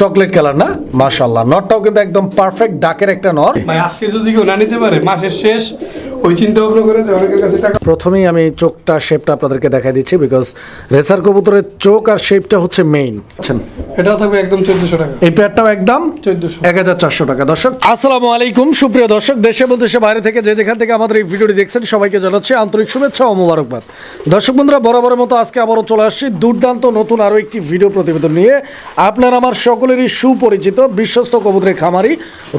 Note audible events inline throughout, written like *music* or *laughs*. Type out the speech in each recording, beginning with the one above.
Chocolate colour না? মাশাল্লাহ নটটাও কিন্তু একদম পারফেক্ট ডাকের একটা নট আজকে যদি কেউ না নিতে পারে মাসের শেষ ওই চিন্তা ভাবনা করে যে অনেকের কাছে টাকা প্রথমেই আমি চোখটা শেপটা আপনাদেরকে দেখাই দিচ্ছি বিকজ রেসার কবুতরের চোখ আর শেপটা হচ্ছে মেইন এটাও থাকবে একদম চোদ্দশো টাকা। এই একদম চোদ্দশো। এক হাজার চারশো টাকা। দর্শক আসসালামু আলাইকুম। সুপ্রিয় দর্শক দেশে এবং দেশে বাইরে থেকে যে যেখান থেকে আমাদের এই ভিডিওটি দেখছেন সবাইকে জানাচ্ছি আন্তরিক শুভেচ্ছা ও মোবারকবাদ। দর্শক বন্ধুরা বরাবরের মতো আজকে আবারও চলে আসছি দুর্দান্ত নতুন আরও একটি ভিডিও প্রতিবেদন নিয়ে। আপনার আমার সকলেরই সুপরিচিত বিশ্বস্ত কবুতরের খামারি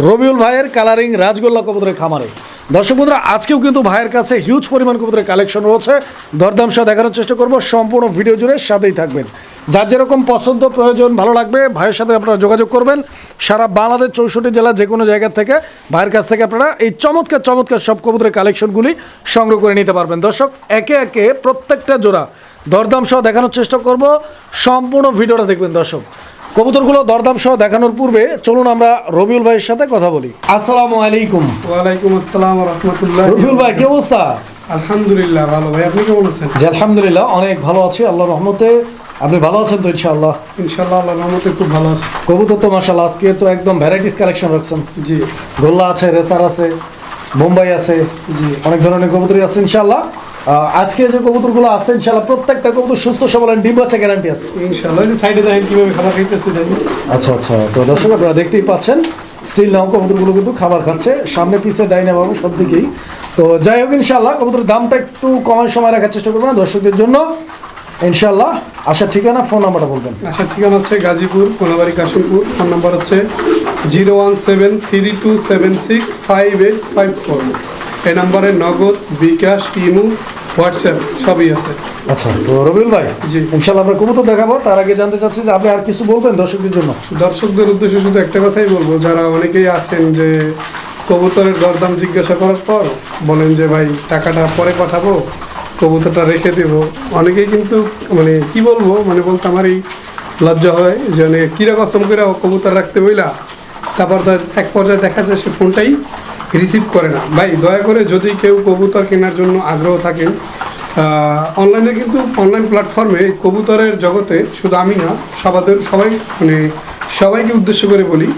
রবিউল ভাইয়ের কালারিং রাজগোল্লা কবুতরের খামারে। দর্শক বন্ধুরা, আজকেও কিন্তু ভাইয়ের কাছে হিউজ পরিমাণ কবুতরের কালেকশন রয়েছে। দরদাম সহ দেখানোর চেষ্টা করব, সম্পূর্ণ ভিডিও জুড়ে সাথেই থাকবেন। যার যেরকম পছন্দ, প্রয়োজন, ভালো লাগবে, ভাইয়ের সাথে আপনারা যোগাযোগ করবেন। সারা বাংলাদেশ চৌষট্টি জেলা যে কোনো জায়গা থেকে ভাইয়ের কাছ থেকে আপনারা এই চমৎকার চমৎকার সব কবুতরের কালেকশনগুলি সংগ্রহ করে নিতে পারবেন। দর্শক, একে একে প্রত্যেকটা জোড়া দরদাম সহ দেখানোর চেষ্টা করব, সম্পূর্ণ ভিডিওটা দেখবেন দর্শক। কবুতরগুলো দরদাম সহ দেখানোর পূর্বে চলুন আমরা রবিউল ভাইয়ের সাথে কথা বলি। আসসালামু আলাইকুম। ওয়ালাইকুম আসসালাম রহমতুল্লাহ রবিউল ভাই কি অবস্থা? আলহামদুলিল্লাহ ভালো ভাই আপনি কেমন আছেন? জি আলহামদুলিল্লাহ অনেক ভালো আছি আল্লাহ রহমতে। আপনি ভালো আছেন তো ইনশাআল্লাহ? ইনশাল্লাহ আল্লাহ রহমতে খুব ভালো আছে। কবুতর তো মাসাল্লাহ আজকে তো একদম ভ্যারাইটিস কালেকশন রাখছেন। জি। গোল্লা আছে রেসার আছে মুম্বাই আছে জি। অনেক ধরনের কবুতরই আছে ইনশাল্লাহ আহ, আজকে যে কবুতরগুলো আছে ইনশাল্লাহ প্রত্যেকটা কবুতর সুস্থ সবল ডিম বাচ্চা গ্যারান্টি আছে। সাইডে দেখেন কীভাবে খাবার খাইতেছে আচ্ছা আচ্ছা। তো দর্শক আপনারা দেখতেই পাচ্ছেন স্টিল নাও কবুতরগুলো কিন্তু খাবার খাচ্ছে। সামনে পিছে ডাইনে বাবু সব দিকেই তো যাই হোক ইনশাল্লাহ কবুতরের দামটা একটু কমার সময় রাখার চেষ্টা করবেন দর্শকদের জন্য ইনশাল্লাহ আসার ঠিকানা ফোন নাম্বারটা বলবেন। আসার ঠিকানা হচ্ছে গাজীপুর কোনাবাড়ি কাশিমপুর। ফোন নাম্বার হচ্ছে zero one seven three two seven six five eight five four এই নাম্বারে নগদ বিকাশ ইমু হোয়াটসঅ্যাপ সবই আছে। আচ্ছা তো রবিউল ভাই জি। ইনশাল্লাহ আমরা কবুতর দেখাবো। তার আগে জানতে চাচ্ছি যে আপনি আর কিছু বলবেন দর্শকদের জন্য? দর্শকদের উদ্দেশ্যে শুধু একটা কথাই বলব যারা অনেকেই আছেন যে কবুতরের দরদাম জিজ্ঞাসা করার পর বলেন যে ভাই টাকাটা পরে পাঠাবো কবুতরটা রেখে দেবো। অনেকেই কিন্তু মানে কি বলব মানে বলতে আমার এই লজ্জা হয় যে মানে কীরকম করে কবুতর রাখতে বইলা তারপর তার এক পর্যায়ে দেখা যায় সে ফোনটাই রিসিভ করে না। ভাই দয়া করে যদি কেউ কবুতর কেনার জন্য আগ্রহ থাকেন অনলাইনে কিন্তু অনলাইন প্ল্যাটফর্মে কবুতরের জগতে শুধু আমি না সবাদের সবাই মানে সবাইকে উদ্দেশ্য করে বলি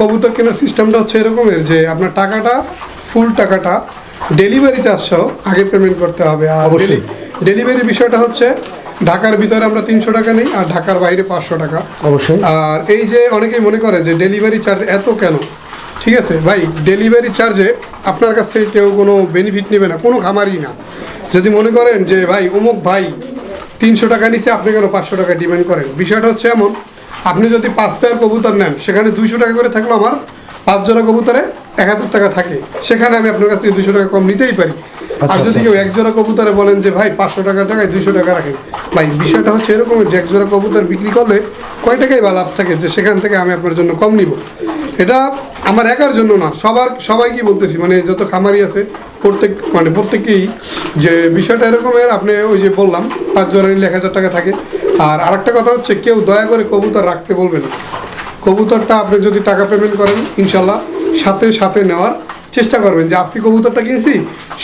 কবুতর কেনার সিস্টেমটা হচ্ছে এরকমের যে আপনার টাকাটা ফুল টাকাটা ডেলিভারি চার্জ সহ আগে পেমেন্ট করতে হবে। আর অবশ্যই। ডেলিভারি বিষয়টা হচ্ছে ঢাকার ভিতরে আমরা তিনশো টাকা নিই আর ঢাকার বাইরে পাঁচশো টাকা। অবশ্যই। আর এই যে অনেকেই মনে করে যে ডেলিভারি চার্জ এত কেন? ঠিক আছে ভাই ডেলিভারি চার্জে আপনার কাছ থেকে কেউ কোনো বেনিফিট নেবে না কোনো খামারই না। যদি মনে করেন যে ভাই অমুক ভাই তিনশো টাকা নিচে আপনি কেন পাঁচশো টাকা ডিমান্ড করেন? বিষয়টা হচ্ছে এমন আপনি যদি পাঁচ পেয়ার কবুতর নেন সেখানে দুইশো টাকা করে থাকল আমার পাঁচ জোড়া কবুতরে এক হাজার টাকা থাকে। সেখানে আমি আপনার কাছ থেকে দুশো টাকা কম নিতেই পারি। আর আচ্ছা, যদি আচ্ছা, কেউ এক জোড়া কবুতরে বলেন যে ভাই পাঁচশো টাকার টাকায় দুইশো টাকা রাখেন। ভাই বিষয়টা হচ্ছে এরকম যে এক জোড়া কবুতর বিক্রি করলে কয় টাকাই বা লাভ থাকে যে সেখান থেকে আমি আপনার জন্য কম নিব। এটা আমার একার জন্য না, সবার, সবাইকে বলতেছি মানে যত খামারি আছে, প্রত্যেক মানে প্রত্যেকেই যে বিষয়টা এরকমের আপনি ওই যে বললাম, পাঁচ জোড়া নিলে এক হাজার টাকা থাকে। আর আরেকটা কথা হচ্ছে, কেউ দয়া করে কবুতর রাখতে বলবেন না। কবুতরটা আপনি যদি টাকা পেমেন্ট করেন, ইনশাল্লাহ সাথে সাথে নেওয়ার চেষ্টা করবেন। যে আজকে কবুতরটা কিনেছি,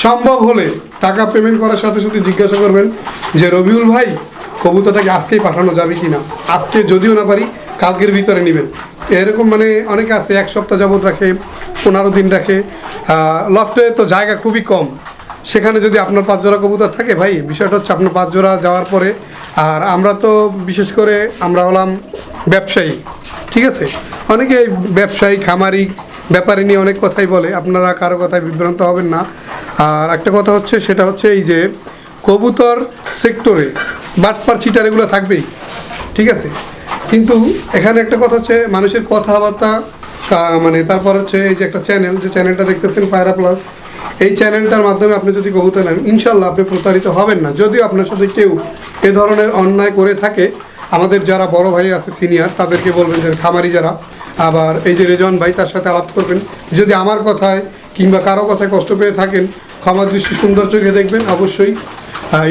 সম্ভব হলে টাকা পেমেন্ট করার সাথে সাথে জিজ্ঞাসা করবেন যে, রবিউল ভাই কবুতরটাকে আজকেই পাঠানো যাবে কি না আজকে যদিও না পারি, কালকের ভিতরে নেবেন। এরকম মানে অনেকে আছে, এক সপ্তাহ যাবত রাখে, পনেরো দিন রাখে। লফটে তো জায়গা খুবই কম। সেখানে যদি আপনার পাঁচ জোড়া কবুতর থাকে ভাই, বিষয়টা হচ্ছে আপনার পাঁচ জোড়া যাওয়ার পরে, আর আমরা তো বিশেষ করে আমরা হলাম ব্যবসায়ী, ঠিক আছে? অনেকে ব্যবসায়ী, খামারি, ব্যাপারে নিয়ে অনেক কথাই বলে, আপনারা কারও কথায় বিভ্রান্ত হবেন না। আর একটা কথা হচ্ছে, সেটা হচ্ছে এই যে কবুতর সেক্টরে বাটপার চিটার এগুলো থাকবেই, ঠিক আছে? কিন্তু এখানে একটা কথা হচ্ছে, মানুষের কথাবার্তা মানে তারপর হচ্ছে এই যে একটা চ্যানেল যে চ্যানেলটা দেখতেছেন পায়রা প্লাস এই চ্যানেলটার মাধ্যমে আপনি যদি কবুতর নেন ইনশাল্লাহ আপনি প্রতারিত হবেন না। যদিও আপনার সাথে কেউ এ ধরনের অন্যায় করে থাকে, আমাদের যারা বড় ভাই আছে সিনিয়র তাদেরকে বলবেন যে খামারি যারা, আবার এই যে রেজন ভাই, তার সাথে আলাপ করবেন। যদি আমার কথায় কিংবা কারও কথায় কষ্ট পেয়ে থাকেন ক্ষমা দৃষ্টি, সুন্দর চোখে দেখবেন, অবশ্যই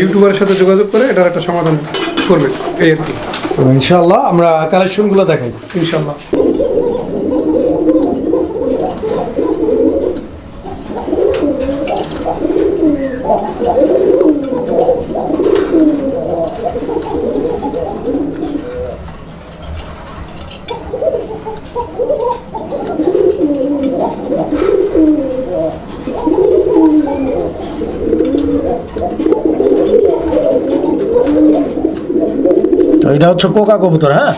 ইউটিউবারের সাথে যোগাযোগ করে এটার একটা সমাধান করবেন। এই আর কি। তো ইনশাল্লাহ আমরা কালেকশনগুলো দেখাই ইনশাল্লাহ তো এটা হচ্ছে কোকা কবুতর হ্যাঁ?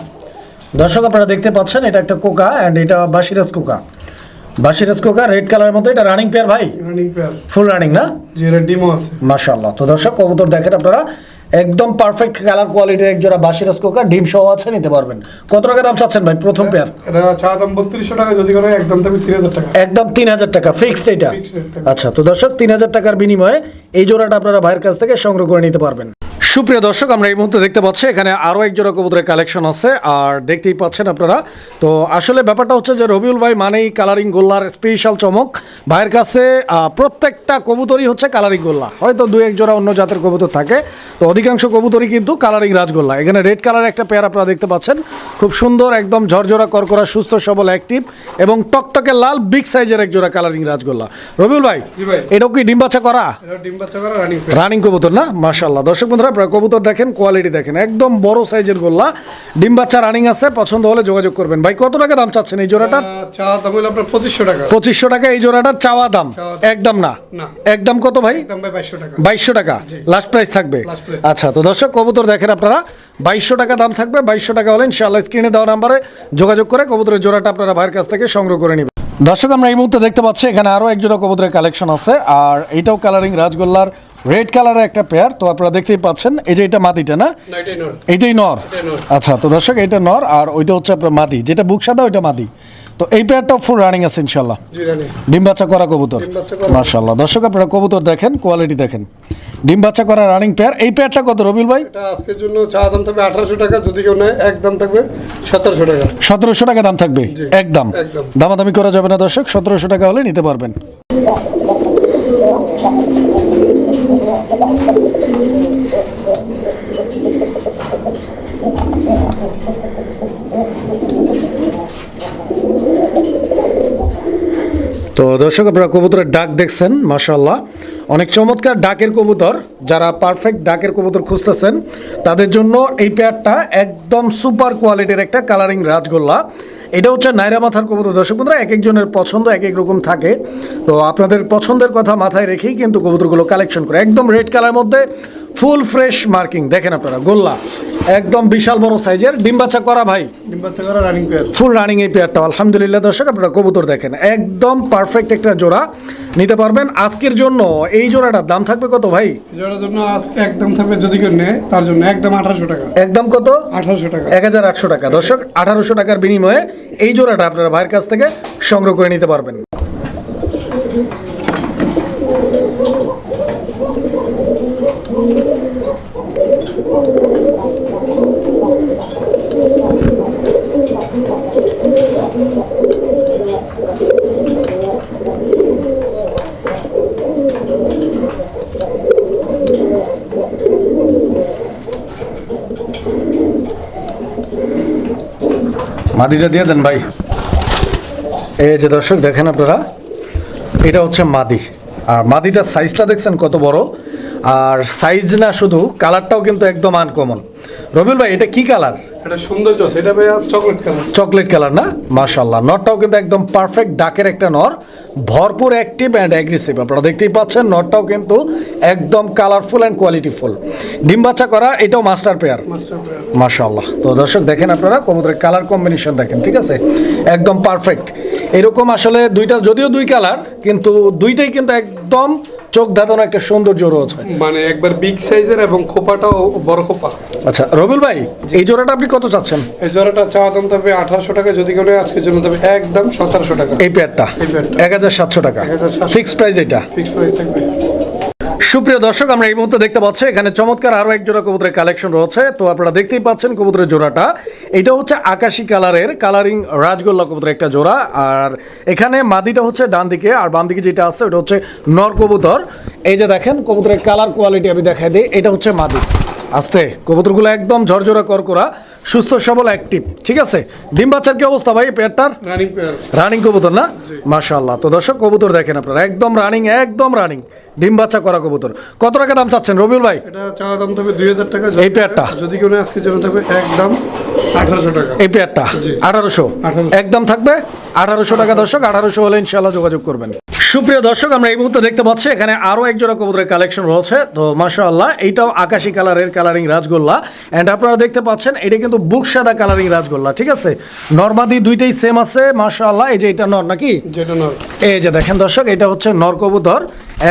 দর্শক আপনারা দেখতে পাচ্ছেন এটা একটা কোকা অ্যান্ড এটা বাসিরাজ কোকা। বাসিরাজ কোকা রেড কালারের মধ্যে এটা রানিং পেয়ার ভাই? রানিং পেয়ার ফুল রানিং না? যে এটা ডিমও আছে। মাশাআল্লাহ। তো দর্শক কবুতর দেখেন আপনারা একদম পারফেক্ট কালার কোয়ালিটির এক জোড়া বাসিরাজ কোকা ডিম সহ আছে নিতে পারবেন। কত টাকা দাম চাচ্ছেন ভাই প্রথম পেয়ার এটা চা দাম বত্রিশশো টাকা যদি করে একদম তিন হাজার টাকা। একদম তিন হাজার টাকা ফিক্সড এটা। আচ্ছা তো দর্শক তিন হাজার টাকার বিনিময়ে এই জোড়াটা আপনারা ভাইয়ের কাছ থেকে সংগ্রহ করে নিতে পারবেন। সুপ্রিয় দর্শক, আমরা এই মুহূর্তে দেখতে পাচ্ছি এখানে আরও এক জোড়া কবুতরের কালেকশন আছে, আর দেখতেই পাচ্ছেন আপনারা। তো আসলে ব্যাপারটা হচ্ছে যে রবিউল ভাই মানেই কালারিং গোল্লার স্পেশাল চমক। ভাইয়ের কাছে প্রত্যেকটা কবুতরই হচ্ছে কালারিং গোল্লা। হয়তো দু এক জোড়া অন্য জাতের কবুতর থাকে, তো অধিকাংশ কবুতরই কিন্তু কালারিং রাজগোল্লা। এখানে রেড কালার একটা পেয়ার আপনারা দেখতে পাচ্ছেন। খুব সুন্দর একদম ঝরঝরা করকরা সুস্থ সবল অ্যাক্টিভ এবং টকটকে লাল বিগ সাইজের এক জোড়া কালারিং রাজগোল্লা। রবিউল ভাই। এটাও কি ডিম বাচ্চা করা? রানিং কবুতর না? মাশাল্লাহ দর্শক বন্ধুরা আপনারা কবুতর দেখেন কোয়ালিটি দেখেন একদম বড় সাইজের গোল্লা। ডিম বাচ্চা রানিং আছে পছন্দ হলে যোগাযোগ করবেন। ভাই কত টাকা দাম চাচ্ছেন এই জোড়াটার? পঁচিশশো টাকা। পঁচিশশো টাকা এই জোড়াটার চাওয়া দাম? একদম না। একদম কত ভাই? বাইশশো টাকা। বাইশশো টাকা। লাস্ট প্রাইস থাকবে। আচ্ছা তো দর্শক কবুতর দেখেন আপনারা। বাইশশো টাকা দাম থাকবে বাইশশো টাকা হলে ইনশাআল্লাহ স্ক্রিনে দেওয়া নাম্বারে যোগাযোগ করে কবুতরের জোড়াটা আপনারা ভাইয়ের কাছ থেকে সংগ্রহ করে নেবেন। দর্শক আমরা এই মুহূর্তে দেখতে পাচ্ছি এখানে আরও এক জোড়া কবুতরের কালেকশন আছে আর এইটাও কালারিং রাজগোল্লার রেড কালারের একটা পেয়ার তো আপনারা দেখতেই পাচ্ছেন এই যে এটা মাদিটা না? এটাই এইটাই নর? আচ্ছা তো দর্শক এটা নর আর ওইটা হচ্ছে আপনার মাদি যেটা বুক সাদা ওইটা মাদি তো এই পেয়ারটাও ফুল রানিং আছে ইনশাল্লাহ ডিম বাচ্চা করা কবুতর। মার্শাল্লাহ দর্শক আপনারা কবুতর দেখেন কোয়ালিটি দেখেন। ডিম বাচ্চা করা রানিং পেয়ার এই পেয়ারটা কত রবিল ভাই? এটা আজকের জন্য চা দাম থাকবে আঠারোশো টাকা যদি কেউ নেয় এক দাম থাকবে সতেরোশো টাকা। সতেরোশো টাকা দাম থাকবে? একদম। দামাদামি করা যাবে না দর্শক সতেরোশো টাকা হলে নিতে পারবেন। তো দর্শক আপনারা কবুতরের ডাক দেখছেন মাশাল্লাহ অনেক চমৎকার ডাকের কবুতর, যারা পারফেক্ট ডাকের কবুতর খুঁজতেছেন, তাদের জন্য এই প্যাডটা একদম সুপার কোয়ালিটির একটা কালারিং রাজগোল্লা। এটা হচ্ছে নাইরা মাথার কবুতর। দর্শক বন্ধুরা, এক একজনের পছন্দ এক এক রকম থাকে। তো আপনাদের পছন্দের কথা মাথায় রেখেই কিন্তু কবুতরগুলো কালেকশন করে। একদম রেড কালার মধ্যে ফুল ফ্রেশ মার্কিং। দেখেন আপনারা গোল্লা। একদম বিশাল বড় সাইজের। ডিম বাচ্চা করা ভাই? ডিম বাচ্চা করা রানিং পেয়ার ফুল রানিং এই পেয়ারটা আলহামদুলিল্লাহ দর্শক আপনারা কবুতর দেখেন। একদম পারফেক্ট একটা জোড়া। নিতে পারবেন। আজকের জন্য এই জোড়াটার দাম থাকবে কত ভাই? যার জন্য একদম থাকবে যদি কেউ নেয় তার জন্য একদম আঠারোশো টাকা। একদম কত? আঠারোশো টাকা। এক হাজার আটশো টাকা। দর্শক আঠারোশো টাকার বিনিময়ে এই জোড়াটা আপনারা ভাইয়ের কাছ থেকে সংগ্রহ করে নিতে পারবেন। মাদিটা দিয়ে দেন ভাই। এই যে দর্শক, দেখেন আপনারা, এটা হচ্ছে মাদি। আর মাদিটার সাইজটা দেখছেন কত বড়? আর সাইজ না শুধু কালারটাও কিন্তু একদম আনকমন রবিউল ভাই, এটা কি কালার এটা সৌন্দর্য আছে। এটা ভাইয়া চকলেট কালার চকলেট কালার না? নটটাও কিন্তু একদম পারফেক্ট ডাকের একটা নর। ভরপুর অ্যাক্টিভ অ্যান্ড অ্যাগ্রেসিভ আপনারা দেখতেই পাচ্ছেন নটটাও কিন্তু একদম কালারফুল অ্যান্ড কোয়ালিটিফুল ডিম বাচ্চা করা এটাও মাস্টার পেয়ার তো দর্শক দেখেন আপনারা কবুতরের কালার কম্বিনেশন দেখেন ঠিক আছে? একদম পারফেক্ট এরকম আসলে দুইটা যদিও দুই কালার কিন্তু দুইটাই কিন্তু একদম চোখ ধাঁধানো একটা সৌন্দর্য রয়েছে মানে একবার বিগ সাইজের এবং খোপাটাও বড় খোপা। আচ্ছা রবিউল ভাই এই জোড়াটা আপনি কত চাচ্ছেন? এই জোড়াটা চাওয়া দাম তবে আঠারোশো টাকা যদি কেউ আজকের জন্য তবে একদম সতেরোশো টাকা। এই প্যাডটা। এক হাজার সাতশো টাকা। 1700 ফিক্স প্রাইস এটা? ফিক্স প্রাইস থাকবে। সুপ্রিয় দর্শক আমরা এই মুহূর্তে দেখতে পাচ্ছি এখানে চমৎকার আরও এক জোড়া কবুতরের কালেকশন রয়েছে। তো আপনারা দেখতেই পাচ্ছেন কবুতরের জোড়াটা। এটা হচ্ছে আকাশি কালারের কালারিং রাজগোল্লা কবুতরের একটা জোড়া। আর এখানে মাদিটা হচ্ছে ডান দিকে আর বাম দিকে যেটা আছে ওটা হচ্ছে নর কবুতর। এই যে দেখেন কবুতরের কালার কোয়ালিটি আমি দেখাই দিই এটা হচ্ছে মাদি। আস্তে কবুতরগুলো একদম ঝরঝরা করকরা সুস্থ সবল অ্যাক্টিভ ঠিক আছে? ডিম বাচ্চার কি অবস্থা ভাই পেয়ারটার? রানিং পেয়ার রানিং কবুতর না? মাশাআল্লাহ। তো দর্শক কবুতর দেখেন আপনারা একদম রানিং একদম রানিং ডিম বাচ্চা করা কবুতর। কত টাকা দাম চাচ্ছেন? রবিউল ভাই? এটা চা দাম থাকবে দুই হাজার টাকা এই পেয়ারটা? যদি কেউ নেয় আজকের জন্য থাকবে একদম আঠারোশো টাকা। এই পেয়ারটা? আঠারোশো? একদম থাকবে? আঠারোশো টাকা দর্শক আঠারোশো হলে ইনশাল্লাহ যোগাযোগ করবেন। সুপ্রিয় দর্শক আমরা এই মুহূর্তে দেখতে পাচ্ছি এখানে আরও এক জোড়া কবুতরের কালেকশন রয়েছে। তো মাশাআল্লাহ এইটাও আকাশি কালারের কালারিং রাজগোল্লা। অ্যান্ড আপনারা দেখতে পাচ্ছেন এটা কিন্তু বুক সাদা কালারিং রাজগোল্লা ঠিক আছে? নর্মাদি দুইটাই সেম আছে মাশাআল্লাহ। এই যে এটা নর নাকি? এই যে দেখেন দর্শক এটা হচ্ছে নর কবুতর।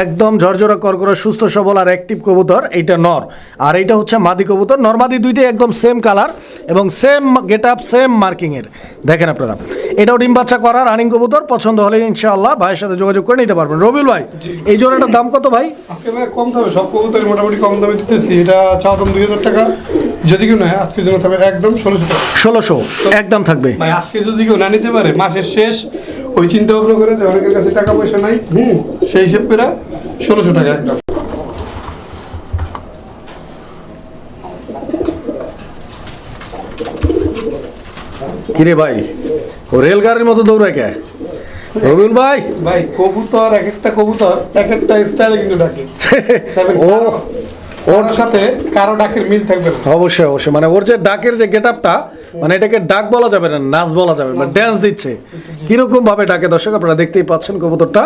একদম ঝরঝরা করকরে সুস্থ সবল আর অ্যাক্টিভ কবুতর এইটা নর। আর এইটা হচ্ছে মাদি কবুতর। নর্মাদি দুইটাই একদম সেম কালার এবং সেম গেট আপ সেম মার্কিংয়ের দেখেন আপনারা। এটাও ডিম বাচ্চা করা রানিং কবুতর। পছন্দ হলে ইনশাআল্লাহ ভাইয়ের সাথে যোগাযোগ করে নিতে পারবেন। রবিউল ভাই এই জোড়াটার দাম কত ভাই? আজকে ভাই কম থাকবে সব কবুতরই মোটামুটি কম দামে দিতেছি। এটা চাওয়া দাম দুই হাজার টাকা। যদি কেউ নেয় আজকের জন্য থাকবে একদম ষোলোশো ষোলোশো একদম থাকবে। ভাই আজকে যদি কেউ না নিতে পারে মাসের শেষ ওই চিন্তা ভাবনা করে যে অনেকের কাছে টাকা পয়সা নাই হুম সেই হিসেব করে ষোলোশো টাকা একদম। কিরে ভাই ও রেলগাড়ির মতো দৌড়ায় কে? রবিউল ভাই? ভাই কবুতর এক একটা কবুতর এক একটা স্টাইলে কিন্তু ডাকে। *laughs* ও ওর সাথে কারও ডাকের মিল থাকবে না। অবশ্যই অবশ্যই। মানে ওর যে ডাকের যে গেট আপটা মানে এটাকে ডাক বলা যাবে না নাচ বলা যাবে মানে ড্যান্স দিচ্ছে। কীরকম ভাবে ডাকে দর্শক আপনারা দেখতেই পাচ্ছেন কবুতরটা।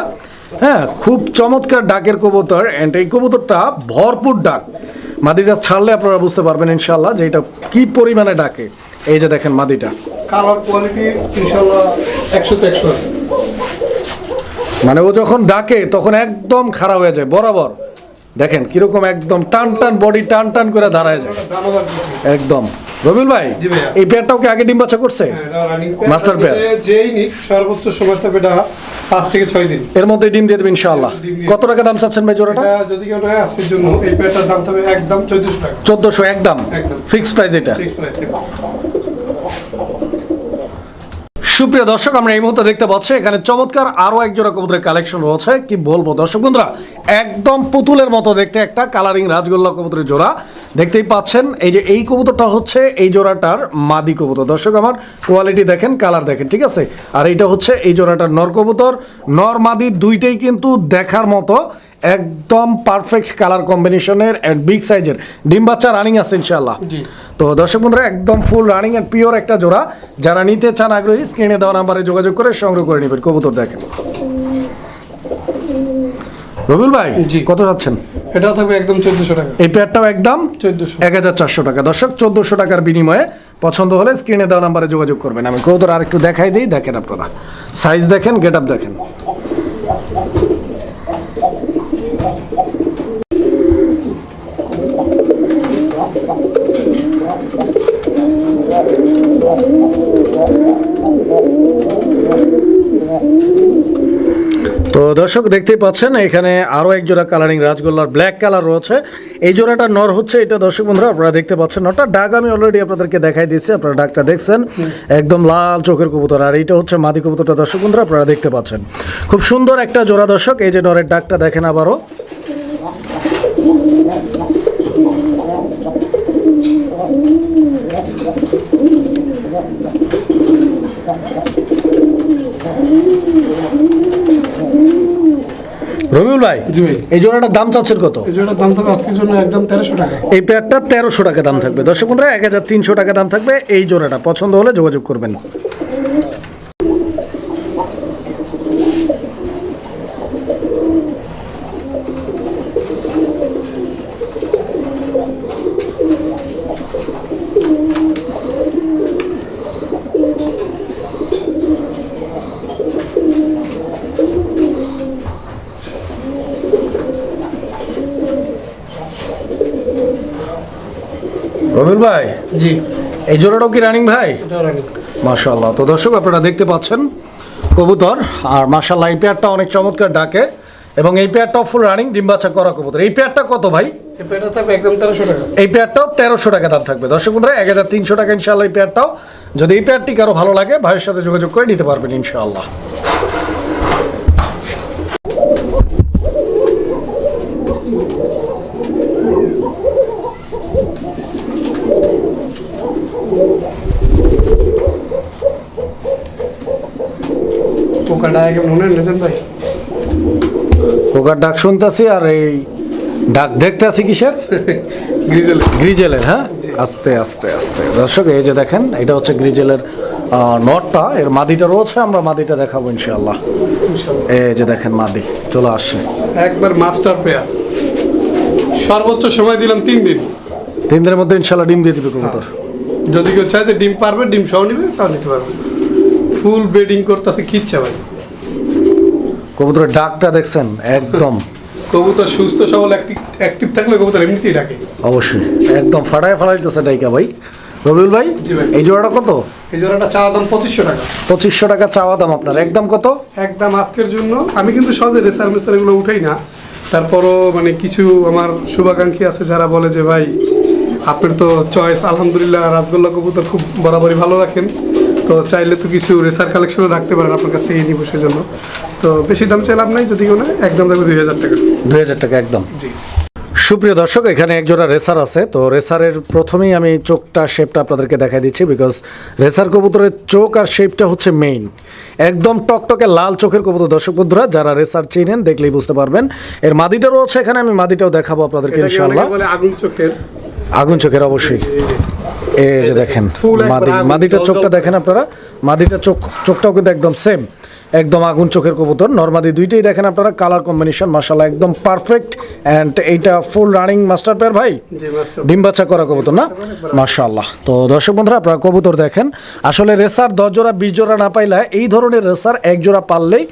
হ্যাঁ খুব চমৎকার ডাকের কবুতর অ্যান্ড এই কবুতরটা ভরপুর ডাক। মাদিটা ছাড়লে আপনারা বুঝতে পারবেন ইনশাল্লাহ যে এটা কি পরিমাণে ডাকে। এই যে দেখেন মাদিটা। কালার কোয়ালিটি ইনশাল্লাহ একশো তো একশো। মানে ও যখন ডাকে তখন একদম খারাপ হয়ে যায় বরাবর। দেখেন কীরকম একদম টান টান বডি টান টান করে দাঁড়ায় যায়। একদম। রবিউল ভাই এই পেয়ারটাও কি আগে ডিম বাচ্চা করছে? Master pair। এটা যেই নিক সর্বোচ্চ সময় থাকবে এটা পাঁচ থেকে ছয় দিন। এর মধ্যে ডিম দিয়ে দেবে ইনশাআল্লাহ। কত টাকা দাম চাচ্ছেন ভাই জোড়াটা? যদি কেউ নেয় আজকের জন্য এই পেয়ারটার দাম থাকবে একদম চোদ্দশো টাকা। চোদ্দশো একদম। একদম। ফিক্স প্রাইস এটা। Price থাকবে। সুপ্রিয় দর্শক, আমরা এই মুহূর্তে দেখতে পাচ্ছি, এখানে চমৎকার আরও এক জোড়া কবুতরের কালেকশন রয়েছে। কি বলব দর্শক বন্ধুরা, একদম পুতুলের মতো দেখতে একটা কালারিং রাজগোল্লা কবুতরের জোড়া। দেখতেই পাচ্ছেন, এই যে এই কবুতরটা হচ্ছে, এই জোড়াটার মাদি কবুতর। দর্শক, আমার কোয়ালিটি দেখেন কালার দেখেন, ঠিক আছে? আর এইটা হচ্ছে, এই জোড়াটার নর কবুতর। নর মাদি দুইটাই কিন্তু দেখার মতো। একদম পারফেক্ট কালার কম্বিনেশনের এন্ড বিগ সাইজের ডিম বাচ্চা রানিং আছে ইনশাআল্লাহ। জি। তো দর্শক বন্ধুরা একদম ফুল রানিং এন্ড পিওর একটা জোড়া। যারা নিতে চান আগ্রহী স্ক্রিনে দেওয়া নাম্বারে যোগাযোগ করে সংগ্রহ করে নেবেন। কবুতর দেখেন। রবিউল ভাই জি। কত যাচ্ছেন? এটা থাকবে একদম চোদ্দশো টাকা। এই পেয়ারটাও একদম চোদ্দশো। এক হাজার চারশো টাকা। দর্শক চোদ্দশো টাকার বিনিময়ে পছন্দ হলে স্ক্রিনে দেওয়া নাম্বারে যোগাযোগ করবেন। আমি কবুতর আর একটু দেখাই দিই দেখেন আপনারা। সাইজ দেখেন গেট আপ দেখেন। তো দর্শক, দেখতেই পাচ্ছেন, এখানে আরও এক জোড়া কালারিং রাজগোল্লার ব্ল্যাক কালার রয়েছে। এই জোড়াটা নর হচ্ছে, এটা দর্শক বন্ধুরা, আপনারা দেখতে পাচ্ছেন নরটা। ডাক আমি অলরেডি আপনাদেরকে দেখাই দিয়েছি, আপনারা ডাকটা দেখছেন। একদম লাল চোখের কবুতর, আর এইটা হচ্ছে মাদি কবুতরটা, দর্শক বন্ধুরা, আপনারা দেখতে পাচ্ছেন। খুব সুন্দর একটা জোড়া দর্শক, এই যে নরের ডাকটা দেখেন আবারও। রবিউল ভাই এই জোড়াটার দাম চাচ্ছেন কত? এই জোড়ার দাম থাকবে আজকের জন্য একদম তেরোশো টাকা। এই পেয়ারটা তেরোশো টাকা দাম থাকবে। দর্শক বন্ধুরা এক হাজার তিনশো টাকা দাম থাকবে। এই জোড়াটা পছন্দ হলে যোগাযোগ করবেন। ভাই? জি। এই জোড়াটাও কি রানিং ভাই? মাশাল্লাহ তো দর্শক আপনারা দেখতে পাচ্ছেন কবুতর আর মাশাল্লাহ এই পেয়ারটা অনেক চমৎকার ডাকে এবং এই পেয়ারটাও ফুল রানিং ডিম বাচ্চা করা কবুতর। এই পেয়ারটা কত ভাই? এই পেয়ারটাও তেরোশো টাকা। দাম থাকবে। দর্শক বন্ধুরা এক হাজার তিনশো টাকা ইনশাল্লাহ এই পেয়ারটাও যদি এই পেয়ারটি কারও ভালো লাগে ভাইয়ের সাথে যোগাযোগ করে নিতে পারবেন ইনশাআল্লাহ। পোকা ডায়াগ্রাম নেছেন ভাই কোকার ডাক শুনতেছি আর এই ডাক দেখতে আছি কিসের? গ্রিজেল গ্রিজেলের হ্যাঁ? আস্তে আস্তে আস্তে। দর্শক এই যে দেখেন এটা হচ্ছে গ্রিজেলের নটটা। এর মাদিটা রয়েছে আমরা মাদিটা দেখাবো ইনশাআল্লাহ। এই যে দেখেন মাদি চলে আসছে। একবার মাস্টার পেয়ার। সর্বোচ্চ সময় দিলাম তিন দিন। তিন দিনের মধ্যে ইনশাআল্লাহ ডিম দিয়ে দিবে কবুতর। যদি কেউ চায় যে ডিম পারবে ডিম সহ নিবে তাও নিতে পারবে। ফুল ব্রিডিং করতেছে কিচ্ছা ভাই। কবুতরের ডাকটা দেখছেন? একদম। কবুতর সুস্থ সবল অ্যাক্টিভ থাকলে কবুতর এমনিতেই ডাকে। অবশ্যই। একদম ফাটায় ফাটাইতেছে ডাইকা ভাই। রবিউল ভাই। এই জোড়াটা কত? এই জোড়াটা চাওয়া দাম পঁচিশশো টাকা। পঁচিশশো টাকা চাওয়া দাম আপনার। একদম কত? একদম আজকের জন্য। আমি কিন্তু সহজে রেসার মেসার এগুলো উঠাই না। তারপরও মানে কিছু আমার শুভাকাঙ্ক্ষী আছে যারা বলে যে ভাই আপনার তো চয়েস আলহামদুলিল্লাহ রাজগোল্লা কবুতর খুব বরাবরই ভালো রাখেন। তো চাইলে তো কিছু রেসার কালেকশনও রাখতে পারেন আপনার কাছ থেকে নিব সেজন্য তো বেশি দাম চাইলাম নাই যদি কোনো একদম থাকবে দুই হাজার টাকা। দুই হাজার টাকা একদম। জি। সুপ্রিয় দর্শক এখানে একজোড়া রেসার আছে। তো রেসারের প্রথমেই আমি চোখটা শেপটা আপনাদেরকে দেখাই দিচ্ছি বিকজ রেসার কবুতরের চোখ আর শেপটা হচ্ছে মেইন একদম টকটকে লাল চোখের কবুতর। দর্শক বন্ধুরা যারা রেসার চিনেন দেখলেই বুঝতে পারবেন। এর মাদিটা রয়েছে এখানে আমি মাদিটাও দেখাবো আপনাদেরকে ইনশাআল্লাহ। আগুন চোখের। আগুন চোখের অবশ্যই। এই যে দেখেন মাদি মাদিটার চোখটা দেখেন আপনারা? মাদিটার চোখ চোখটাও কিন্তু একদম সেম একদম আগুন চোখের কবুতর। নর্মাদি দুইটাই দেখেন আপনারা কালার কম্বিনেশন মাশাআল্লাহ একদম পারফেক্ট অ্যান্ড এইটা ফুল রানিং মাস্টার পেয়ার ভাই। ডিম বাচ্চা করা কবুতর না? মাশাআল্লাহ। তো দর্শক বন্ধুরা আপনারা কবুতর দেখেন। আসলে রেসার দশ জোড়া বিশ জোড়া না পাইলে এই ধরনের রেসার এক জোড়া পারলেই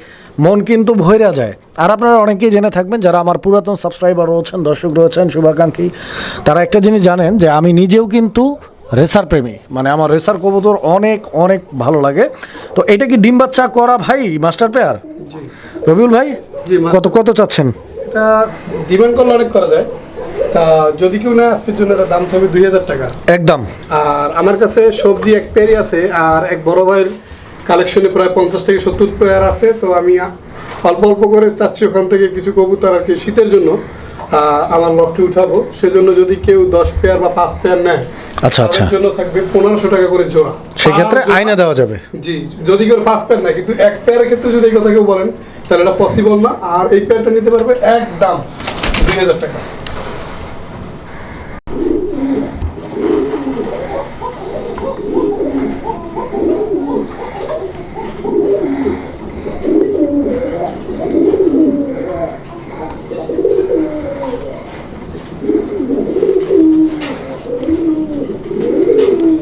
মন কিন্তু ভৈরা যায়। আর আপনারা অনেকেই জেনে থাকবেন যারা আমার পুরাতন সাবস্ক্রাইবার রয়েছেন দর্শক রয়েছেন শুভাকাঙ্ক্ষী তারা একটা জিনিস জানেন যে আমি নিজেও কিন্তু রেসার প্রেমী। মানে আমার রেসার কবুতর অনেক অনেক ভালো লাগে। তো এটা কি ডিম বাচ্চা করা ভাই মাস্টার পেয়ার? রবিউল ভাই কত কত চাচ্ছেন? এটা ডিমান্ড করলে অনেক করা যায়। তা যদি কেউ না আজকের জন্য এটা দাম থাকবে দুই হাজার টাকা। একদম। আর আমার কাছে সবজি এক পেয়ারই আছে আর এক বড় ভাইয়ের কালেকশনে প্রায় পঞ্চাশ থেকে সত্তর পেয়ার আছে তো আমি অল্প অল্প করে চাচ্ছি ওখান থেকে কিছু কবুতর আর কি শীতের জন্য। আমার লফটে উঠাবো। সেজন্য যদি কেউ দশ পেয়ার বা পাঁচ পেয়ার নেয় আচ্ছা আচ্ছা। জন্য থাকবে পনেরোশো টাকা করে জোড়া। সেক্ষেত্রে আইনা দেওয়া যাবে। জি যদি কেউ পাঁচ পেয়ার নেয় কিন্তু এক পেয়ারের ক্ষেত্রে যদি এই কথা কেউ বলেন তাহলে এটা পসিবল না। আর এই পেয়ারটা নিতে পারবে একদম দুই হাজার টাকা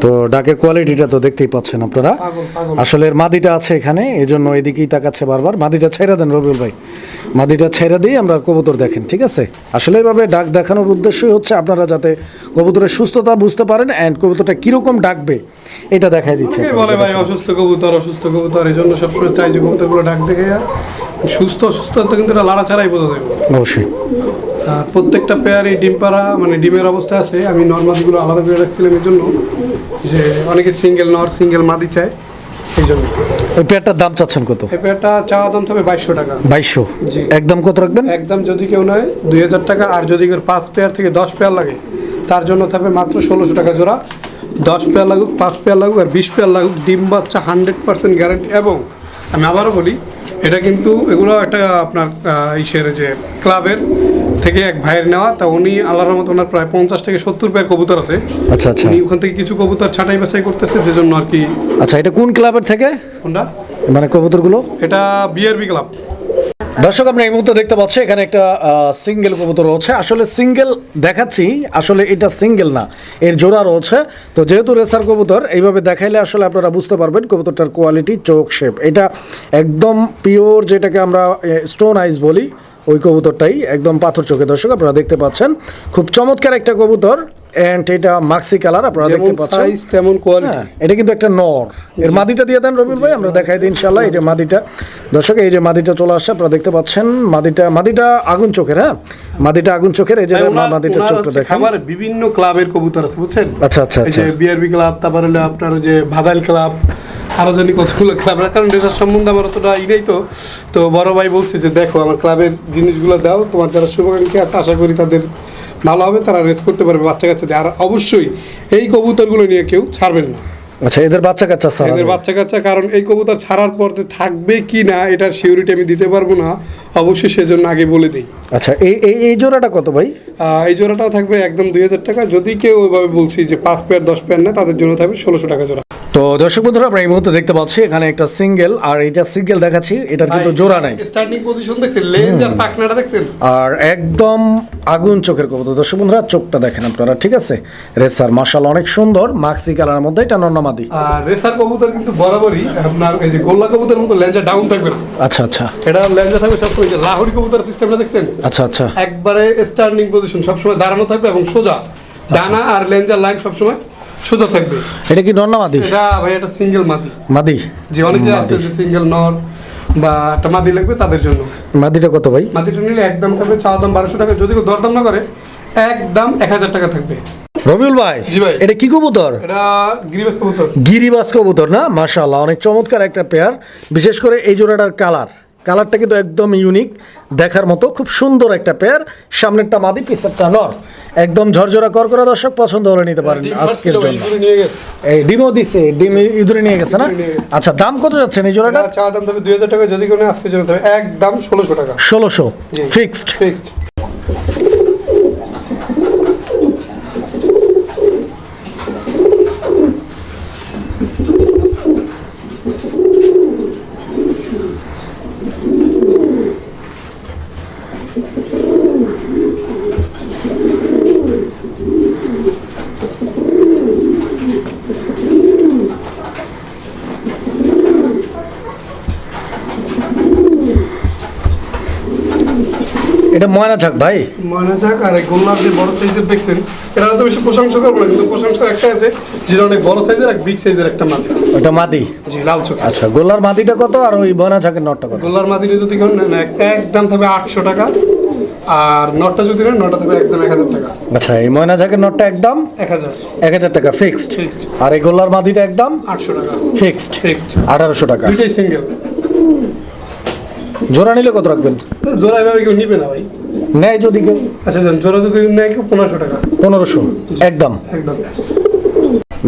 তো ডাকের কোয়ালিটিটা তো দেখতেই পাচ্ছেন আপনারা। আসলে এর মাদিটা আছে এখানে এই জন্য এদিকেই তাকাচ্ছে বারবার। মাদিটা ছেড়ে দেন রবিউল ভাই। মাদিটা ছেড়ে দিয়ে আমরা কবুতর দেখেন ঠিক আছে? আসলে এইভাবে ডাক দেখানোর উদ্দেশ্যই হচ্ছে আপনারা যাতে কবুতরের সুস্থতা বুঝতে পারেন অ্যান্ড কবুতরটা কীরকম ডাকবে এটা দেখাই দিচ্ছে বলে ভাই অসুস্থ কবুতর অসুস্থ কবুতর এই জন্য সবসময় চাই যে কবুতরগুলো ডাক দেখে সুস্থ অসুস্থ কিন্তু এটা লাড়া ছাড়াই বোঝা যাবে অবশ্যই। প্রত্যেকটা পেয়ারই ডিম পাড়া মানে ডিমের অবস্থা আছে। আমি নর্মালগুলো আলাদা করে রাখছিলাম এর জন্য যে অনেকে সিঙ্গেল নর সিঙ্গেল মাদি চায় এই জন্য। ওই পেয়ারটার দাম চাচ্ছেন কত? এই পেয়ারটা চাওয়া দাম হবে বাইশশো টাকা। বাইশশো? জি। একদম কত রাখবেন? একদম যদি কেউ নয় দুই হাজার টাকা আর যদি কেউ পাঁচ পেয়ার থেকে দশ পেয়ার লাগে তার জন্য থাকবে মাত্র ষোলোশো টাকা জোড়া। দশ পেয়ার লাগুক পাঁচ পেয়ার লাগুক আর বিশ পেয়ার লাগুক ডিম বাচ্চা হান্ড্রেড পার্সেন্ট গ্যারান্টি এবং আমি আবারও বলি এটা কিন্তু এগুলো একটা আপনার ইসের যে ক্লাবের থেকে এক ভাইয়ের নেওয়া তা উনি আল্লাহর রহমত ওনার প্রায় পঞ্চাশ থেকে সত্তর পেয়ার কবুতর আছে। আচ্ছা আচ্ছা। উনি ওখান থেকে কিছু কবুতর ছাঁটাই বাছাই করতেছে যে জন্য আর কি আচ্ছা এটা কোন ক্লাবের থেকে? কোনটা? মানে কবুতরগুলো? এটা বিআরবি ক্লাব দর্শক আমরা এই মুহূর্তে দেখতে পাচ্ছি এখানে একটা সিঙ্গেল কবুতর রয়েছে। আসলে সিঙ্গেল দেখাচ্ছি আসলে এটা সিঙ্গেল না এর জোড়া রয়েছে। তো যেহেতু রেসার কবুতর এইভাবে দেখাইলে আসলে আপনারা বুঝতে পারবেন কবুতরটার কোয়ালিটি চোখ শেপ এটা একদম পিওর যেটাকে আমরা স্টোন আইস বলি। ওই কবুতরটাই একদম পাথর চোখে দর্শক আপনারা দেখতে পাচ্ছেন। খুব চমৎকার একটা কবুতর। অ্যান্ড এটা মাক্সি কালার আপনারা দেখতে পাচ্ছেন। সাইজ তেমন কোয়ালিটি হ্যাঁ, এটা কিন্তু একটা নর। এর মাদিটা দিয়ে দেন রবির ভাই আমরা দেখাই দিই ইনশাল্লাহ এই যে মাদিটা। দর্শক এই যে মাদিটা চলে আসছে আপনারা দেখতে পাচ্ছেন মাদিটা মাদিটা আগুন চোখের হ্যাঁ? মাদিটা আগুন চোখের এই যে ওনার চোখটা দেখেন। খামারে বিভিন্ন ক্লাবের কবুতর আছে বুঝছেন? আচ্ছা আচ্ছা এই আচ্ছা। যে বিআরবি ক্লাব তারপর হলো আপনার যে ভাদাইল ক্লাব আরও জানি কতগুলো ক্লাব কারণ এটার সম্বন্ধে আমার অতটা ই নেই তো। তো বড় ভাই বলছে যে দেখো আমার ক্লাবের জিনিসগুলো দাও তোমার যারা শুভাকাঙ্ক্ষী আছে আশা করি তাদের ভালো হবে তারা রেস করতে পারবে বাচ্চা কাচ্চাদের আর অবশ্যই এই কবুতরগুলো নিয়ে কেউ ছাড়বেন না। আচ্ছা এদের বাচ্চা কাচ্চা ছাড়া এদের বাচ্চা কাচ্চা কারণ এই কবুতর ছাড়ার পর থাকবে কি না এটার সিউরিটি আমি দিতে পারব না। অবশ্যই সেজন্য আগে বলে দিই। আচ্ছা এই এই এই জোড়াটা কত ভাই? এই জোড়াটাও থাকবে একদম দুই হাজার টাকা। যদি কেউ ওইভাবে বলছি যে পাঁচ পেয়ার দশ পেয়ার নেয় তাদের জন্য থাকবে ষোলোশো টাকা জোড়া। তো দর্শক বন্ধুরা আমরা এই মুহূর্তে দেখতে পাচ্ছি এখানে একটা সিঙ্গেল আর এটা সিঙ্গেল দেখাচ্ছি এটার কিন্তু জোড়া নাই। স্টার্টিং পজিশন দেখছেন লেন্স আর পাকনাটা দেখছেন? আর একদম আগুন চোখের কবুতর। দর্শক বন্ধুরা চোখটা দেখেন আপনারা ঠিক আছে? রেসার মার্শাল অনেক সুন্দর মাক্সি কালারের মধ্যে এটা নন্নামাদি। আর রেসার কবুতর কিন্তু বরাবরই আপনার এই যে গোল্লা কবুতরের মতো লেঞ্জা ডাউন থাকবে না। আচ্ছা আচ্ছা। এটা লেঞ্জা থাকবে সবসময় যে লাহোরি কবুতর সিস্টেমটা দেখছেন? আচ্ছা আচ্ছা। একবারে স্টার্নিং পজিশন সবসময় দাঁড়ানো থাকবে এবং সোজা। ডানা আর লেঞ্জার লাইন সবসময় সোজা থাকবে। এটা কি নন্নামাদি এটা ভাই এটা সিঙ্গেল মাদি। মাদি? যে অনেকে আছে যে সিঙ্গেল নর বা একটা মাদি লাগবে তাদের জন্য। মাদিটা কত ভাই? মাদিটা নিলে একদম থাকবে চাওয়া দাম বারোশো টাকা। যদি কেউ দরদাম না করে একদম এক হাজার টাকা থাকবে। রবিউল ভাই এটা কি কবুতর? গিরিবাস কবুতর। গিরিবাস কবুতর না? মাশাআল্লাহ অনেক চমৎকার একটা পেয়ার বিশেষ করে এই জোড়াটার কালার কালারটা কিন্তু একদম ইউনিক দেখার মতো খুব সুন্দর একটা পেয়ার সামনেরটা মাদি পিছেরটা নর। একদম ঝরঝরা কর করা দর্শক পছন্দ হলে নিতে পারেন আজকের জন্য। এই ডিমও দিছে ডিম ইঁদুরে নিয়ে গেছে না। আচ্ছা দাম কত যাচ্ছে এই জোড়াটা চা দাম তবে দুই হাজার টাকা যদি কোনো আজকের জন্য একদম ষোলোশো টাকা। ষোলোশো। ফিক্সড ফিক্সড এটা ময়না থাক ভাই। ময়না যাক আর এই গোল্লার যে বড় সাইজের দেখছেন এটা তো বেশি প্রশংসা করব না কিন্তু প্রশংসা একটা আছে যেটা অনেক বড় সাইজের এক বিগ সাইজের একটা মাদি। ওটা মাদি? জি লাল চোখে আচ্ছা গোলার মাদিটা কত আর ওই ময়না থাকের নটটা কত? গোল্লার মাদিটা যদি কেউ নেন এক- একদম থাকবে আটশো টাকা আর নটটা যদি নেন নটা থাকবে একদম এক হাজার টাকা। আচ্ছা এই ময়না ঝাঁকের নটটা একদম এক হাজার। এক হাজার টাকা ফিক্সড। আর এই গোল্লার মাদিটা একদম আটশো টাকা। ফিক্সড ফিক্সড আঠারোশো টাকা। দুইটাই সিঙ্গেল জোড়া নিলে কত রাখবেন? জোড়া এভাবে কেউ নিবে না ভাই। নেয় যদি কেউ? আচ্ছা জোড়া যদি নেয় কেউ পনেরোশো টাকা। পনেরোশো একদম। একদম।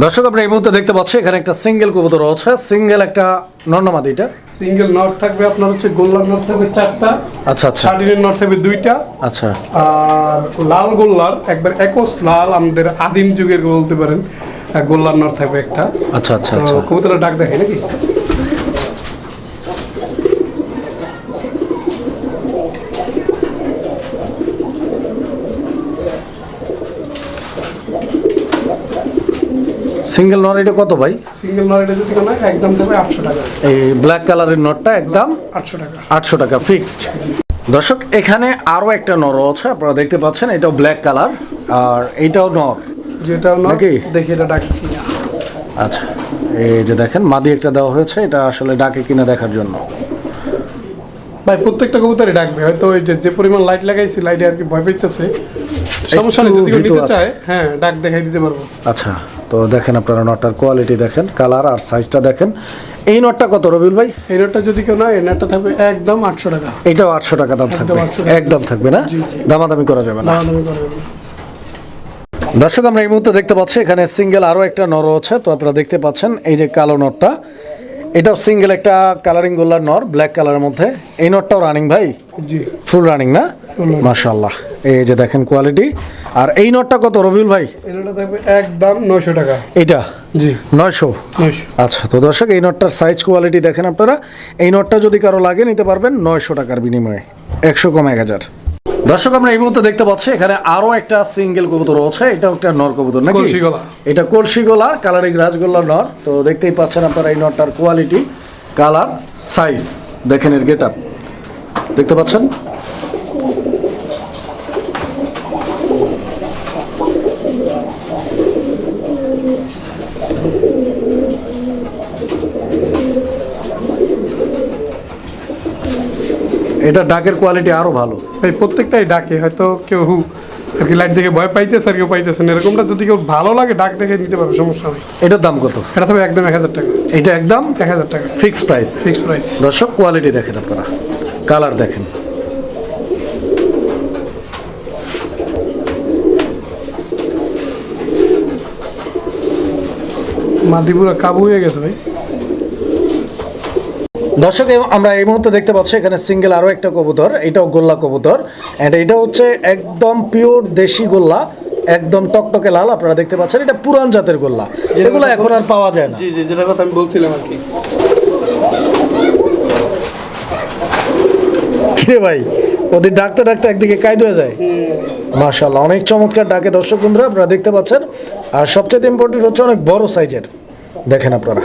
দর্শক আপনি এই মুহূর্তে দেখতে পাচ্ছেন এখানে একটা সিঙ্গেল কবুতর আছে সিঙ্গেল একটা নর্নামাদি এটা। সিঙ্গেল নট থাকবে আপনার হচ্ছে গোল্লার নট থাকবে চারটা। আচ্ছা আচ্ছা। শার্টিনের নট থাকবে দুইটা। আচ্ছা। আর লাল গোল্লার একবার একস লাল আমাদের আদিম যুগের বলতে পারেন গোল্লার নট থাকবে একটা। আচ্ছা আচ্ছা আচ্ছা। কবুতরের ডাক দেখে নাকি? সিঙ্গেল নর এটা কত ভাই? সিঙ্গেল নট এটা যদি কোনো একদম থাকবে আটশো টাকা। এই ব্ল্যাক কালারের নটটা একদম আটশো টাকা। আটশো টাকা ফিক্সড দর্শক এখানে আরও একটা নর আছে আপনারা দেখতে পাচ্ছেন এটাও ব্ল্যাক কালার আর এইটাও নর যেটা নট নাকি? দেখি এটা ডাক আচ্ছা এই যে দেখেন মাদি একটা দেওয়া হয়েছে এটা আসলে ডাকে কিনা দেখার জন্য। ভাই প্রত্যেকটা কবুতরই ডাকবে হয়তো ওই যে যে পরিমাণ লাইট লাগাইছি লাইটে আর কি ভয় পাইতেছে। সমস্যা নেই যদি নিতে চায় হ্যাঁ ডাক দেখাই দিতে পারব। আচ্ছা। তো দেখেন আপনারা নটটার কোয়ালিটি দেখেন কালার আর সাইজটা দেখেন। এই নটটা কত রবিল ভাই? এই নটটা যদি কেউ না এই নটটা থাকবে একদম আটশো টাকা। এটাও আটশো টাকা দাম থাকবে। 800 একদম থাকবে না। দামাদামি করা যাবে না। দামাদামি করে দেবো। দর্শক আমরা এই মুহূর্তে দেখতে পাচ্ছি এখানে সিঙ্গেল আরও একটা নর আছে তো আপনারা দেখতে পাচ্ছেন এই যে কালো নটটা। এটাও সিঙ্গেল একটা কালারিং গোল্লার নর ব্ল্যাক কালারের মধ্যে। এই নটটাও রানিং ভাই? জি। ফুল রানিং না। মাশাল্লাহ এই যে দেখেন কোয়ালিটি আর এই নটটা কত রবিউল ভাই? নোটটা থাকবে একদম নয়শো টাকা। এইটা? জি। আচ্ছা তো দর্শক এই নটটার সাইজ কোয়ালিটি দেখেন আপনারা। এই নটটা যদি কারও লাগে নিতে পারবেন নয়শো টাকার বিনিময়ে। একশো কম এক হাজার। দর্শক আমরা এই মুহূর্তে দেখতে পাচ্ছি এখানে আরও একটা সিঙ্গেল কবুতর রয়েছে। এটা একটা নর কবুতর নাকি? কলসি এটা কলসি গোলার কালারিং রাজগোল্লার নর। তো দেখতেই পাচ্ছেন আপনারা এই নরটার কোয়ালিটি কালার সাইজ দেখেন এর গেট দেখতে পাচ্ছেন? এটা ডাকের কোয়ালিটি আরও ভালো। এই প্রত্যেকটাই ডাকে হয়তো কেউ আর কি লাইট দেখে ভয় পাইতেছে আর কেউ পাইতেছে না। এরকমটা যদি কেউ ভালো লাগে ডাক দেখে নিতে পারবে সমস্যা নেই। এটার দাম কত? এটা থাকবে একদম এক হাজার টাকা। এটা একদম? এক হাজার টাকা। ফিক্সড প্রাইস ফিক্স প্রাইস দর্শক কোয়ালিটি দেখেন আপনারা। কালার দেখেন। মাদি পুরো কাবু হয়ে গেছে ভাই। দর্শক আমরা এই মুহূর্তে দেখতে পাচ্ছি এখানে সিঙ্গেল আরও একটা কবুতর এটাও গোল্লা কবুতর অ্যান্ড এটা হচ্ছে একদম পিওর দেশি গোল্লা একদম টকটকে লাল আপনারা দেখতে পাচ্ছেন এটা পুরান জাতের গোল্লা। এগুলো এখন আর পাওয়া যায় না। জি জি যেটা কথা আমি বলছিলাম আর কি। ভাই ওদের ডাকতে ডাকতে একদিকে কায়দ হয়ে যায়। মাশাল্লাহ অনেক চমৎকার ডাকে দর্শক বন্ধুরা আপনারা দেখতে পাচ্ছেন আর সবচেয়ে ইম্পর্টেন্ট হচ্ছে অনেক বড় সাইজের দেখেন আপনারা।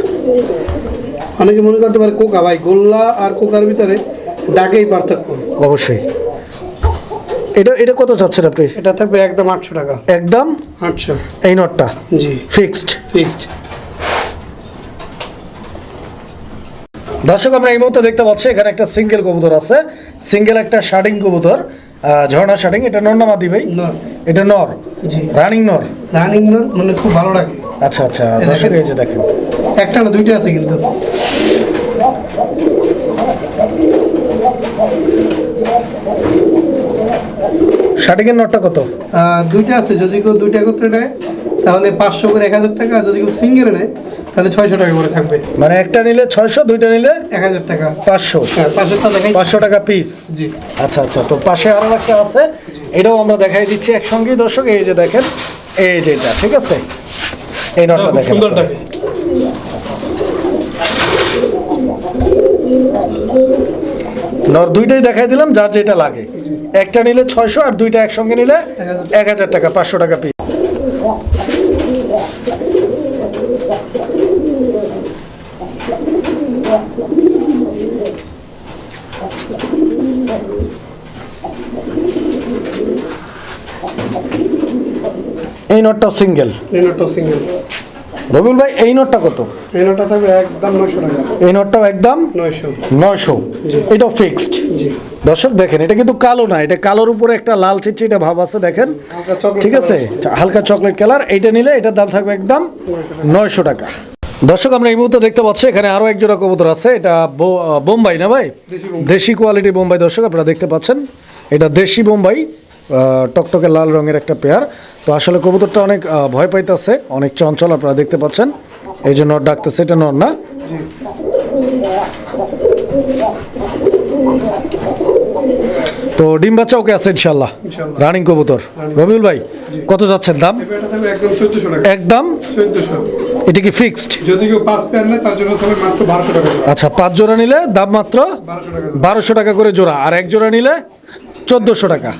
অনেকে মনে করতে পারে কোকা ভাই গোল্লা আর কোকার ভিতরে ডাকেই পার্থক্য। অবশ্যই। এটা এটা কত চাচ্ছেন আপনি? এটা থাকবে একদম আটশো টাকা। একদম? আটশো। এই নটটা? জি। ফিক্সড? ফিক্সড। দর্শক আমরা এই মুহূর্তে দেখতে পাচ্ছি এখানে একটা সিঙ্গেল কবুতর আছে। সিঙ্গেল একটা শার্টিং কবুতর। ঝর্ণা শার্টিং এটা নর না মাদি ভাই? এটা নর। জি। রানিং নর? রানিং নর মানে খুব ভালো লাগে। আচ্ছা আচ্ছা। দর্শক এই যে দেখেন। একটা না দুইটা আছে কিন্তু। শার্টিং এর নটটা কত? দুইটা আছে যদি কেউ দুইটা একত্রে নেয় তাহলে পাঁচশো করে এক হাজার টাকা আর যদি কেউ সিঙ্গেল নেয় তাহলে ছয়শো টাকা করে থাকবে। মানে একটা নিলে ছয়শো দুইটা নিলে এক হাজার টাকা। পাঁচশো। হ্যাঁ পাঁচশো টাকা পিস জি। আচ্ছা আচ্ছা তো পাশে আরও একটা আছে এটাও আমরা দেখাই দিচ্ছি একসঙ্গেই দর্শক এই যে দেখেন এই যে এটা ঠিক আছে? এই নটটা দেখেন সুন্দর আপনারা। ডাকে নর দুইটাই দেখাই দিলাম, যার যেটা লাগে। একটা নিলে ছয়শো আর দুইটা একসঙ্গে নিলে এক হাজার টাকা, পাঁচশো টাকা পিস এই নোটটা সিঙ্গেল এই নোটটা সিঙ্গেল রবিউল ভাই এই নোটটা কত? এই নোটটা থাকবে একদম নয়শো টাকা। এই নোটটাও একদম নয়শো। নয়শো। এটাও ফিক্সড দর্শক দেখেন এটা কিন্তু কালো না এটা কালোর উপরে একটা লাল চিটচিটা ভাব আছে দেখেন। ঠিক আছে? হালকা চকলেট কালার এইটা নিলে এটার দাম থাকবে একদম নয়শো টাকা। দর্শক আমরা এই মুহূর্তে দেখতে পাচ্ছি এখানে আরও এক জোড়া কবুতর আছে এটা বোম্বাই না ভাই? দেশি কোয়ালিটির বোম্বাই। দর্শক আপনারা দেখতে পাচ্ছেন এটা দেশি বোম্বাই আহ, টকটকে লাল রঙের একটা পেয়ার তো আসলে কবুতরটা অনেক ভয় পাইতেছে অনেক চঞ্চল আপনারা দেখতে পাচ্ছেন। এই জন্য ডাকতেছে এটা নর না? তো ডিম বাচ্চা ওকে আছে ইনশাল্লাহ। রানিং কবুতর। রবিউল ভাই কত যাচ্ছেন দাম? একদম এটা কি ফিক্সড যদি কেউ পাঁচ পেয়ার নেয় তার জন্য থাকবে মাত্র বারোশো টাকা আচ্ছা পাঁচ জোড়া নিলে দাম মাত্র বারোশো টাকা করে। বারোশো টাকা করে জোড়া আর এক জোড়া নিলে চোদ্দোশো টাকা।